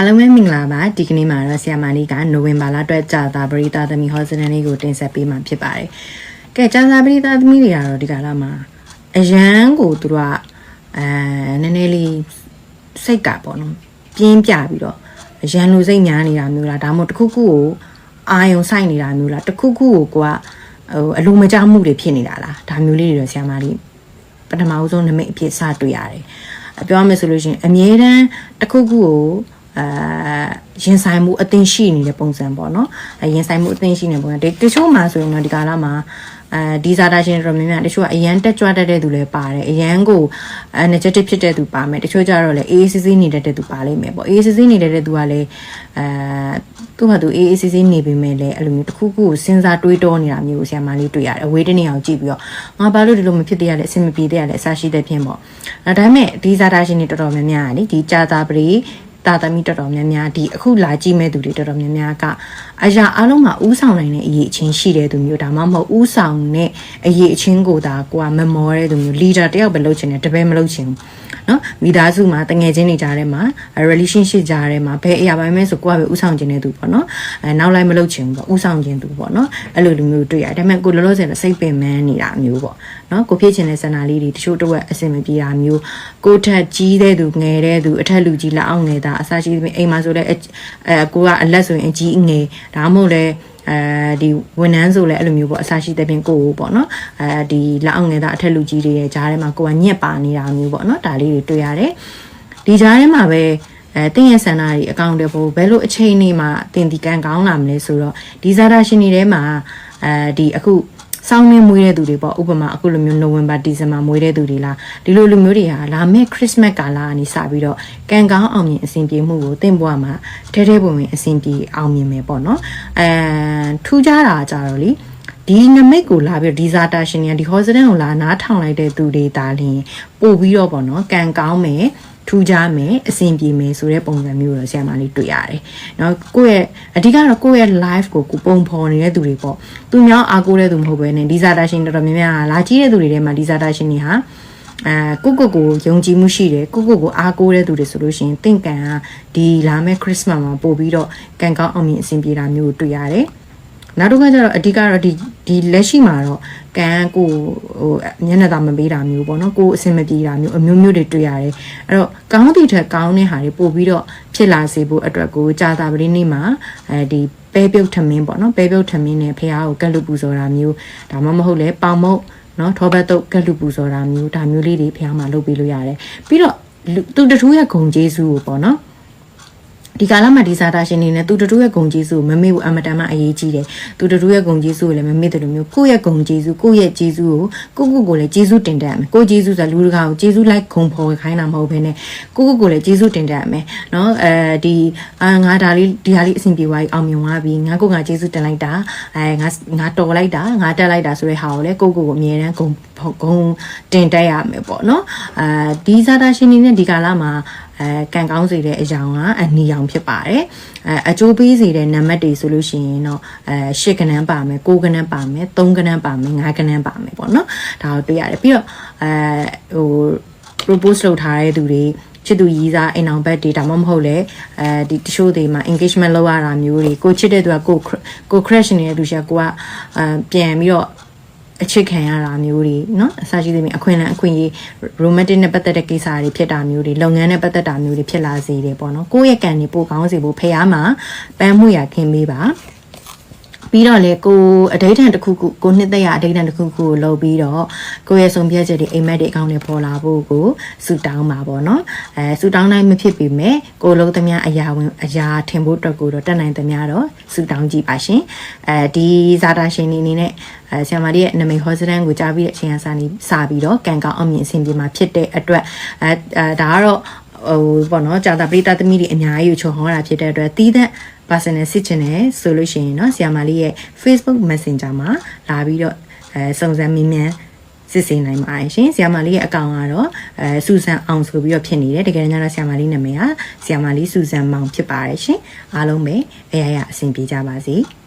အားလုံးပဲမင်္ဂလာပါဒီကနေ့မှာတော့ဆရာမလေးကနိုဝင်ဘာလအတွက်ကြာသာပရိသတ်သမီးဟောစတန်လေးကိုတင်ဆက်ပေးမှာဖြစ်ပါတယ်။ကဲကြာသာပရိသတ်သမီးတွေကတော့ဒီကလာမှာအရန်ကိုသူတို့ကအဲနည်းနည်းလေးစိတ်ကပေါ့နော်ပြင်းပြပြီးတော့အရန်လိုစိတ်များနေတာမျိုးလားဒါမှမဟုတ်တစ်ခုခုကိုအာယုံဆိုင်နေတာမျိုးလားတစ်ခုခုကိုကိုကဟိုအလိုမကျမှုတွေဖြစ်နေတာလားဒါမျိုးလေးတွေတော့ဆရာမလေးပထမဦးဆုံးနမိတ်အဖြစ်စတွေ့ရတယ်။ပြောရမယ်ဆိုလို့ရှိရင်အမြဲတမ်းတစ်ခုခုကို အာရင်ဆိုင်မှုအသင်ရှိနေတဲ့ပုံစံပေါ့နော်အရင်ဆိုင်မှုအသင်ရှိနေပုံစံဒီတချို့မှာဆိုရင်တော့ဒီကာလမှာအဲဒီဇာတာရှင်တော်များများတချို့ကအရန်တက်ကြွတတ်တဲ့သူလည်းပါတယ်အရန်ကို energetic ဖြစ်တဲ့သူပါမယ်တချို့ကြတော့လည်း AACC နေတဲ့တဲ့သူပါလိမ့်မယ်ပေါ့ AACC နေတဲ့တဲ့သူကလည်းအဲသူ့ဟာသူ AACC နေပေမဲ့လည်းအဲ့လိုမျိုးတစ်ခုခုကိုစဉ်းစားတွေးတောနေတာမျိုးကိုဆရာမလေးတွေ့ရတယ်အဝေးတနေအောင်ကြည့်ပြီးတော့ငါဘာလို့ဒီလိုမဖြစ်သေးရလဲအဆင်မပြေသေးရလဲအဆရှိတဲ့ဖြင့်ပေါ့အဲဒါပေမဲ့ဒီဇာတာရှင်တွေတော်တော်များများကလေဒီကြာတာပရိ တာသမီတော်တော်များများဒီအခုလာကြည့်မဲ့သူတွေတော်တော်များများကအရာအလုံးမှာဥဆောင်နိုင်တဲ့အရေးအချင်းရှိတဲ့သူမျိုးဒါမှမဟုတ်ဥဆောင်တဲ့အရေးအချင်းကိုဒါကိုကမမောတဲ့သူမျိုး leader တယောက်ပဲလုပ်ချင်တယ်တပည့်မလုပ်ချင်ဘူးနော်မိသားစုမှာတငယ်ချင်းတွေကြားထဲမှာ relationship ကြားထဲမှာဘယ်အရာပိုင်းမဲဆိုကိုကပဲဥဆောင်ခြင်းတဲ့သူပေါ့နော်အဲနောက်လိုက်မလုပ်ချင်ဘူးပေါ့ဥဆောင်ခြင်းသူပေါ့နော်အဲ့လိုလူမျိုးတွေ့ရတယ်ဒါပေမဲ့ကိုလောလောဆယ်တော့စိတ်ပင်ပန်းနေတာမျိုးပေါ့နော်ကိုဖြစ်ချင်တဲ့ဆန္ဒလေးတွေတချို့တော့အဆင်မပြေတာမျိုးကိုထက်ကြီးတဲ့သူငယ်တဲ့သူအထက်လူကြီးလက်အောက်ငယ်သားအစရှိသဖြင့်အိမ်မှာဆိုလဲအဲကိုကအလက်ဆိုရင်အကြီးငယ်ဒါမှမဟုတ်လဲ အဲဒီဝန်ထမ်းဆိုလဲအဲ့လိုမျိုးပေါ့အစရှိတဲ့ပြင်ကိုကိုပေါ့နော်အဲဒီလက်အောင်ငယ်သားအထက်လူကြီးတွေရဲ့ဂျားထဲမှာကိုကညက်ပါနေတာမျိုးပေါ့နော်ဒါလေးတွေတွေ့ရတယ်ဒီဂျားထဲမှာပဲအဲတင်းရဲ့ဆန္ဒတွေအကောင့်တွေပို့ဘယ်လိုအချိန်နေမှာတင်ဒီကန်ကောင်းလာမလဲဆိုတော့ဒီဇာတာရှင်တွေထဲမှာအဲဒီအခုစောင်းနေမွေးတဲ့သူတွေပေါ့ဥပမာအခုလိုမျိုးနိုဝင်ဘာဒီဇင်ဘာမွေးတဲ့သူတွေလားဒီလိုလူမျိုးတွေဟာလာမယ့်ခရစ်စမတ်ကာလကနေစပြီးတော့ကံကောင်းအောင်မြင်အဆင်ပြေမှုကိုသင်ဘွားမှာ တဲတဲပုံဝင်အဆင်ပြေအောင်မြင်မယ်ပေါ့နော်အဲထူးခြားတာကြတော့လीဒီနမိတ်ကိုလာပြီးဒီဇာတာရှင်တွေကဒီ hospital ကိုလာနားထောင်လိုက်တဲ့သူတွေဒါလင်းပို့ပြီးတော့ပေါ့နော်ကံကောင်းမယ်ထူးခြားမယ်အဆင်ပြေမယ်ဆိုတဲ့ပုံစံမျိုးတော့ဆရာမလေးတွေ့ရတယ်။နော်ကိုယ့်ရဲ့အဓိကတော့ကိုယ့်ရဲ့ life ကိုကိုပုံဖော်နေတဲ့သူတွေပေါ့။သူများအားကိုးတဲ့သူမဟုတ်ဘဲနဲ့ဒီဇာတာရှင်တော်တော်များများလာကြည့်တဲ့သူတွေထဲမှာဒီဇာတာရှင်တွေဟာ အဲကိုကိုကိုယုံကြည်မှုရှိတယ်ကိုကိုကိုအားကိုးတဲ့သူတွေဆိုလို့ရှိရင်တင့်ကန်ကဒီလာမယ့်ခရစ်စမတ်မှာပို့ပြီးတော့ကံကောင်းအောင်မြင်အဆင်ပြေတာမျိုးကိုတွေ့ရတယ်။နောက်တစ်ခါကျတော့အဓိကတော့ဒီဒီလက်ရှိမှာတော့ကံကိုဟိုမျက်နှာသာမပေးတာမျိုးပေါ့နော်ကိုအဆင်မပြေတာမျိုးအမျိုးမျိုးတွေတွေ့ရတယ်အဲ့တော့ကောင်းတဲ့ထက်ကောင်းတဲ့ဟာတွေပို့ပြီးတော့ဖြစ်လာစေဖို့အတွက်ကိုကြာတာပရင်းနေ့မှာအဲဒီပဲပြုတ်ထမင်းပေါ့နော်ပဲပြုတ်ထမင်းနဲ့ဖះကိုကက်လူပူဇော်တာမျိုးဒါမှမဟုတ်လဲပေါင်မုတ် နော်ထောဘတ်တုတ်ကက်လူပူဇော်တာမျိုးဒါမျိုးလေးတွေဖះမှာလုပ်ပေးလို့ရတယ်ပြီးတော့သူတထူးရဲ့ဂုံကျေးဇူးကိုပေါ့နော် ဒီကာလမှာဒီစာတာရှင်နေနဲ့သူတို့ရဲ့ဂုံကျေးစုကိုမမေ့ဘူးအမတန်မှအရေးကြီးတယ်သူတို့ရဲ့ဂုံကျေးစုကိုလည်းမမေ့တယ်လို့မျိုးကိုယ့်ရဲ့ဂုံကျေးစုကိုယ့်ရဲ့ကျေးစုကိုကိုကိုကိုလည်းကျေးစုတင်တယ်ရမယ်ကိုကျေးစုဆိုတာလူတကာကိုကျေးစုလိုက်ဂုံဖော်ခိုင်းတာမဟုတ်ဘဲနဲ့ကိုကိုကိုလည်းကျေးစုတင်တယ်ရမယ်နော်အဲဒီအာငါဒါလေးဒီဟာလေးအဆင်ပြေသွားပြီအောင်မြင်သွားပြီငါကိုငါကျေးစုတင်လိုက်တာအဲငါငါတော်လိုက်တာငါတက်လိုက်တာဆိုတဲ့ဟာကိုလည်းကိုကိုကိုအမြဲတမ်းဂုံဂုံတင်တက်ရမယ်ပေါ့နော်အာဒီစာတာရှင်နေနဲ့ဒီကာလမှာ အဲကံကောင်းစေတဲ့အကြောင်းကအနီရောင်ဖြစ်ပါတယ်အဲအကျိုးပေးစေတဲ့နံပါတ်တွေဆိုလို့ရှိရင်တော့အဲ၈ကနန်းပါမယ်၉ကနန်းပါမယ်၃ကနန်းပါမယ်၅ကနန်းပါမယ်ပေါ့နော်ဒါကိုတွေ့ရတယ်ပြီးတော့အဲဟို propose လုပ်ထားတဲ့သူတွေချစ်သူရီးစားအိမ်အောင်ဘက်တွေဒါမှမဟုတ်လေအဲဒီတချို့တွေမှာ engagement လုပ်ရတာမျိုးတွေကိုချစ်တဲ့သူကကိုကို crash နေတဲ့သူရှာကိုကအဲပြန်ပြီးတော့ အချစ်ခံရတာမျိုးတွေနော်အစရှိသေးမြင်အခွင့်အလမ်းအခွင့်အရေး romantic နဲ့ပတ်သက်တဲ့ကိစ္စတွေဖြစ်တာမျိုးတွေလုပ်ငန်းနဲ့ပတ်သက်တာမျိုးတွေဖြစ်လာစေတယ်ပေါ့နော်ကိုယ့်ရဲ့ကံတွေပိုကောင်းစေဖို့ဖះမှာပန်းမှုရခင်ပေးပါ ပြီးတော့လေကိုအဒိဋ္ဌံတစ်ခုခုကိုနှစ်သက်ရအဒိဋ္ဌံတစ်ခုခုကိုလုပ်ပြီးတော့ကိုရဲ့ဆုံးဖြတ်ချက်တွေအိမ်မက်တွေအကောင့်တွေပေါ်လာဖို့ကိုဆူတောင်းပါပေါ့နော်အဲဆူတောင်းနိုင်မဖြစ်ပေမဲ့ကိုလုံးသမျှအရာဝင်အရာထင်ဖို့အတွက်ကိုတော့တက်နိုင်သမျှတော့ဆူတောင်းကြည့်ပါရှင်အဲဒီဇာတာရှင်နေနေနဲ့အဲဆရာမလေးရဲ့နမိတ်ဟောစတန်ကိုကြားပြီးတဲ့အချိန်အစားနေစပြီးတော့ကံကောင်းအောင်မြင်အဆင်ပြေမှာဖြစ်တဲ့အတွက်အဲဒါကတော့ဟိုပေါ့နော်ကြာတာပရိသတ်သမီးတွေအများကြီးကိုချုံဟောတာဖြစ်တဲ့အတွက်တီးတဲ့ personal စစ်ချင်တယ်ဆိုလို့ရှိရင်เนาะဆီယာမာလေးရဲ့ Facebook Messenger မှာလာပြီးတော့အဲစုံစမ်းမင်းမြန်စစ်ဆေးနိုင်ပါရှင်ဆီယာမာလေးရဲ့အကောင့်ကတော့အဲစူဇန်အောင်ဆိုပြီးတော့ဖြစ်နေတယ်တကယ်တမ်းတော့ဆီယာမာလေးနာမည်ကဆီယာမာလေးစူဇန်မောင်ဖြစ်ပါတယ်ရှင်အားလုံးပဲအရာရာအဆင်ပြေကြပါစေ။